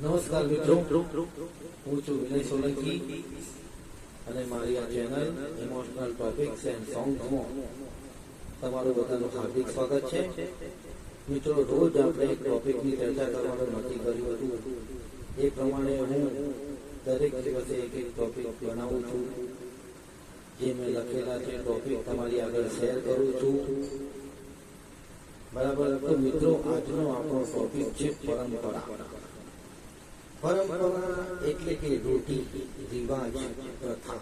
નમસ્કાર મિત્રો. હું છું વિનય સોલંકી અને મારી આ ચેનલ ઇમોશનલ ટોપિક્સ એન્ડ સોંગ્સમાં તમારું બધાનું હાર્દિક સ્વાગત છે. મિત્રો, રોજ આપણે એક ટોપિકની ચર્ચા કરવાનું નક્કી કર્યું હતું. એ પ્રમાણે હું દરેક દિવસે એક એક ટોપિક બનાવું છું. જે મેં લખેલા છે ટોપિક તમારી આગળ શેર કરું છું. બરાબર? તો મિત્રો, આજનો આપણો ટોપિક છે પરંપરા. પરંપરા એટલે કે રોટી રિવાજ, પ્રથા.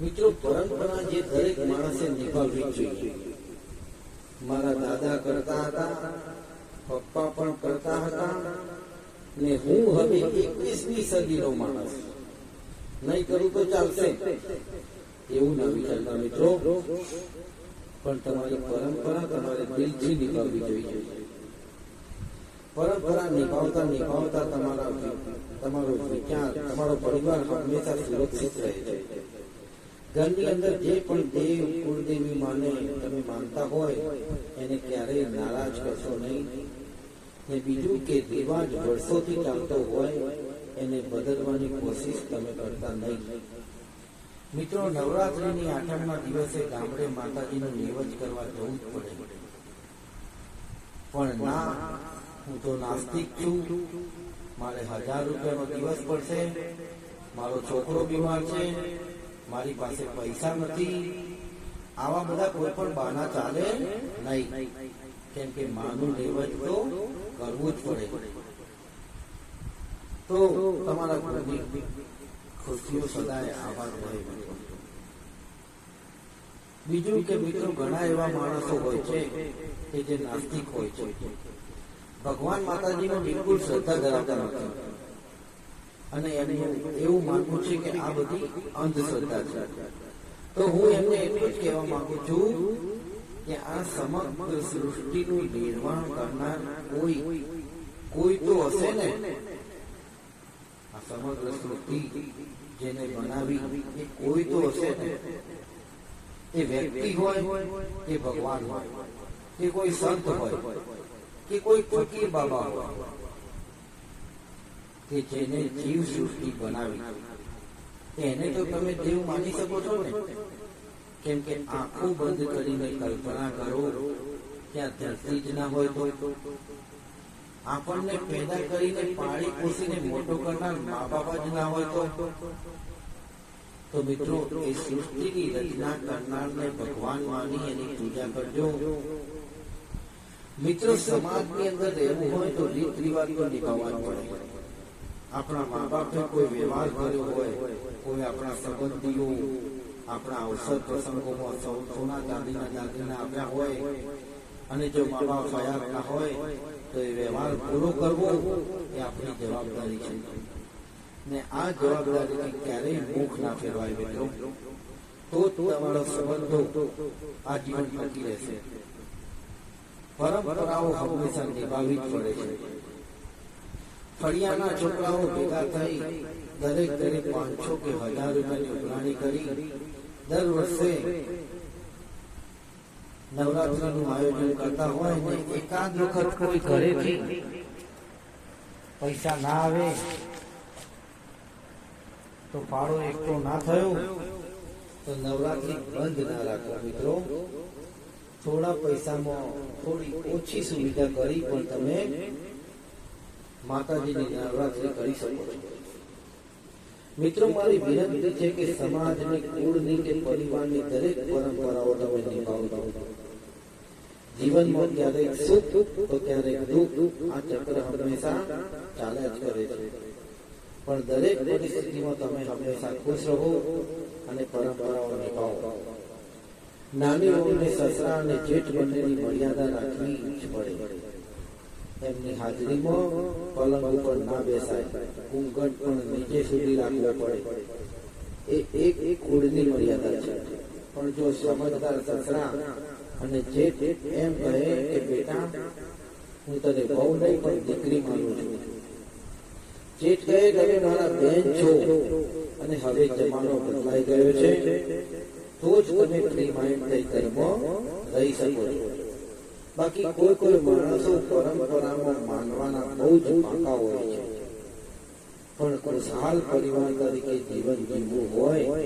મિત્રો, પરંપરા જે દરેક માણસે નિભાવવી જોઈએ. મારા દાદા કરતા હતા, પપ્પા પણ કરતા હતા, ને હું હવે એકવીસમી સદીનો માણસ. નહીં કરું તો ચાલશે. એવું ના વિચારતા મિત્રો. પણ તમારી પરંપરા તમારે દિલથી નિભાવવી જોઈએ. પરંપરા નિભાવતા નિભાવતા તમારા તમારો વિજ્ઞાન તમારો પરિવાર હંમેશા સુરક્ષિત રહે છે. ઘરની અંદર જે પણ દેવ કુળદેવી માને, તમે માનતા હોય, એને ક્યારેય નારાજ કરશો નહીં. ને બીજું કે રિવાજ વર્ષોથી ચાલતો હોય, એને બદલવાની કોશિશ તમે કરતા નહીં. મિત્રો, નવરાત્રિની આઠમના દિવસે ગામડે માતાજીનું નિવજ કરવા જવું જ પડે. પણ ના હું તો નાસ્તિક છું. મારે હજાર રૂપિયાનો દિવસ પડશે. મારો છોકરો બીમાર છે. મારી પાસે પૈસા નથી. આવા બધા કોઈ પણ બહાના ચાલે? નહીં. કેમ કે માનું નિવજ તો કરવું જ પડે. તો તમારા ઘરની ખુશીઓ સદાય આભાર હોય. બીજું કે મિત્રો ઘણા એવા માણસો હોય છે કે જે નાસ્તિક હોય છે. ભગવાન માતાજીનો બિલકુલ શ્રદ્ધા ધરાવતા નથી. અને એમનું એવું માનવું છે કે આ બધી અંધશ્રદ્ધા છે. તો હું એમને એટલું જ કહેવા માંગુ છું કે આ સમગ્ર સૃષ્ટિનું નિર્માણ કરનાર કોઈ કોઈ તો હશે ને? આ સમગ્ર સૃષ્ટિ જેને બનાવી એ કોઈ તો હશે ને? એ વ્યક્તિ હોય કે ભગવાન હોય? કે કોઈ સંત હોય? કે કોઈ ફકીર બાબા હોય કે જેને જીવ સૃષ્ટિ બનાવી. એને તો તમે દેવ માની શકો છો ને. કેમ કે આંખો બંધ કરીને કલ્પના કરો, ત્યાં ધરતી જ ના હોય તો. આપણને પેદા કરીને પાળી પોસીને મોટો કરનાર મા બાપ જ ના હોય તો. તો મિત્રો, એ સૃષ્ટિની રચના કરનારને ભગવાન માની એની પૂજા કરજો. મિત્રો, સમાજની અંદર રહેવું હોય તો રીત રિવાજો નિભાવવા પડે. આપણા મા બાપે કોઈ વ્યવહાર કર્યો હોય, કોઈ આપણા સંબંધીઓ, આપણા અવસર પ્રસંગોમાં સોના દાદીના દાદીના આપ્યા હોય અને જો મા બાપ હયાત હોય, તો એ વ્યવહાર પૂરો કરવો એ આપણી જવાબદારી છે. ને આ જવાબદારીથી ક્યારેય મુખ ના ફેરવાય મિત્રો. તો તમારો સંબંધો આ જીવન ટકી રહેશે. પરંપરાઓ હંમેશા નિભાવવી જ પડે છે. ફળિયાના છોકરાઓ ભેગા થઈ દરેક દરેક પાંચસો કે હજાર રૂપિયાની ઉઘરાણી કરી દર વર્ષે નવરાત્રીનું આયોજન કરતા હોય ને એકાદ વખત કોઈ ઘરેથી પૈસા ના આવે તો ફાળો એકઠો ના થયો તો નવરાત્રી બંધ ના રાખો મિત્રો. થોડા પૈસામાં થોડી ઓછી સુવિધા કરી પણ તમે માતાજીની નવરાત્રી કરી શકો છો. મિત્રો, મારી વિનંતી છે કે સમાજની કુળની કે પરિવારની દરેક પરંપરાઓ તમે નિભાવતા જીવનમાં ક્યારેક સુખ, તો ક્યારેક દુઃખ, આ ચક્ર હંમેશા ચાલ્યા જ કરે છે. પણ દરેક પરિસ્થિતિમાં તમે હંમેશા ખુશ રહો અને પરંપરાઓ નિભાવો. નાની વહુને સસરા અને જેઠ બંનેની મર્યાદા રાખવી જ પડે. એમની હાજરીમાં પલંગ ઉપર ના બેસાય, ઘૂંઘટ પણ નીચે સુધી રાખવો પડે. એ એક એક કુળની મર્યાદા છે. પણ જો સમજદાર સસરા અને જેઠ એમ કહે કે, બેટા, હું તને બહુ નહીં, પણ દીકરી માનું છું. જેઠ કહે, તમે મારા બેન છો. અને હવે જમાનો બદલાઈ ગયો છે. તો જ તમે માઇન્ડ થઈ કર્મ રહી શકો છો. બાકી કોઈ કોઈ માણસો પરંપરામાં માનવાના બહુ જ પાકા હોય છે. પણ ખુશહાલ પરિવાર તરીકે જીવન જીવવું હોય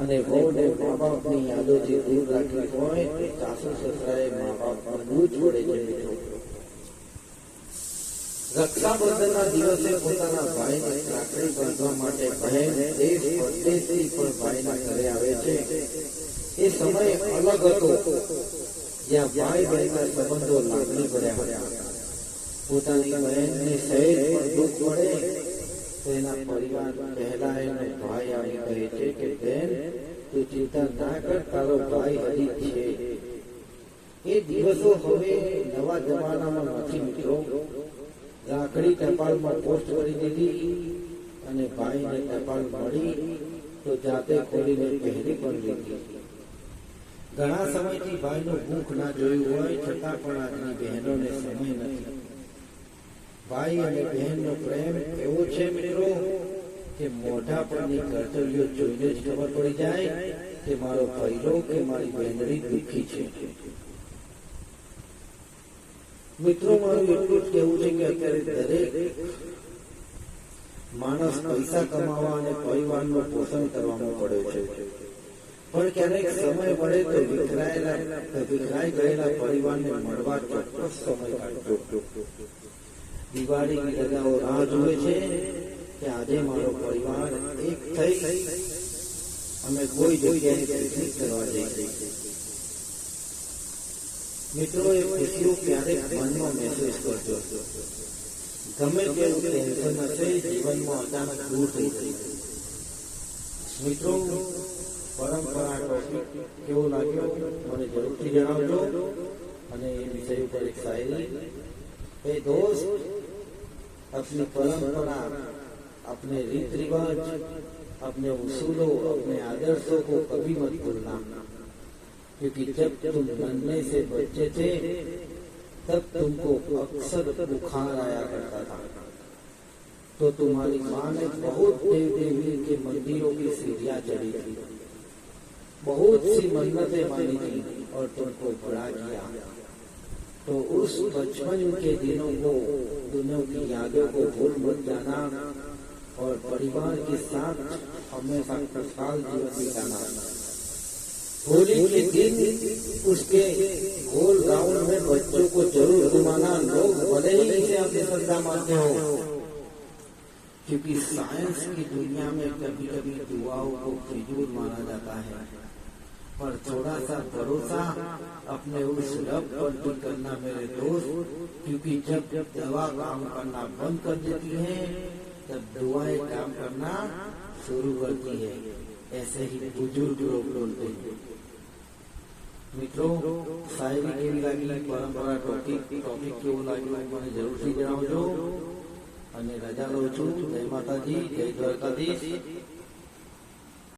અને વહુને મા બાપની યાદોથી દૂર રાખવી હોય સાસુ સસરાએ મા બાપ બનવું જ પડે છે મિત્રો રક્ષાબંધનના દિવસે પોતાના ભાઈને રાખડી બાંધવા માટે બહેન દેશ પરદેશથી પણ ભાઈના ઘરે આવે છે. એ સમય અલગ હતો. જ્યાં ભાઈ બહેનના સંબંધો લાગણી ભર્યા હતા. પોતાની બહેનને સહેજ પણ દુઃખ મળે તો એના પરિવાર પહેલા એને ભાઈ આવી કહે છે કે બેન તું ચિંતા ના કર, તારો ભાઈ હજી છે. એ દિવસો હવે નવા જમાનામાં નથી મિત્રો. રાખડી ટપાલમાં પોસ્ટ કરી દીધી અને ભાઈને ટપાલ મળી તો જાતે ખોલીને પહેરી પણ લીધી. ઘણા સમયથી ભાઈનું ભૂખ ના જોયું હોય છતાં પણ આજની બહેનોને સમય નથી. ભાઈ અને બહેનનો પ્રેમ એવો છે મિત્રો કે મોઢા પરની કર્તવ્યો જોઈને જ ખબર પડી જાય કે મારો ભાઈલો કે મારી બહેનડી દુઃખી છે. મિત્રો મારું એટલું જ છે કે અત્યારે દરેક માણસ પૈસા કમાવા અને પરિવારનું પોષણ કરવામાં પડે છે. પણ ક્યારેક સમય મળે તો વિખરાયેલા, વિખરાઈ ગયેલા પરિવારને મળવા ચોક્કસ સમય કાઢજો. દિવાળીની રજાઓ રાહ જુએ છે કે આજે મારો પરિવાર એક થઈ અમે કોઈ જગ્યાએ પિકનિક કરવા જઈએ મિત્રો એ ખુશીઓ ક્યારેક મનમાં મહેસૂસ કરજો ગમે તેવું ટેન્શન હશે જીવનમાં અચાનક દૂર થઈ જશે મિત્રો પરંપરા ટોપિક કેવો લાગ્યો મને જરૂરથી જણાવજો અને એ વિષય ઉપર એક શાયરી એ दोस्त अपनी परंपरा अपने रीत रिवाज अपने उसूलों अपने आदर्शों को कभी मत भूलना क्योंकि जब तुम बनने से बच्चे थे, तब तुमको अक्सर बुखार आया करता था। तो तुम्हारी माँ ने बहुत देव देवी के मंदिरों की सीढ़ियाँ चढ़ी थी। बहुत सी मन्नतें मानी थी और तुमको बड़ा किया। तो उस बचपन के दिनों को, दिनों की यादों को भूल मत जाना और परिवार के साथ हमेशा खुशहाल जीवन बिताना। होली के दिन उसके गोल ग्राउंड में बच्चों को ज़रूर घुमाना लोग भले ही इसे अपनी श्रद्धा मानते हो। क्योंकि साइंस की दुनिया में कभी कभी दुआओं को फिजूल माना जाता है। पर थोड़ा सा भरोसा अपने उस रब पर भी करना मेरे दोस्त, क्योंकि जब जब दवा काम करना बंद कर देती है, तब दुआएँ काम करना शुरू करती है। ऐसे ही बुजुर्ग लोग बोलते हैं મિત્રો શાયરી કેવી લાગી પરંપરા ટોપિક ટોપિક કેવું લાગ્યું મને જરૂરથી જણાવજો અને રજા લઉં છું જય માતાજી જય દ્વારકાધીશ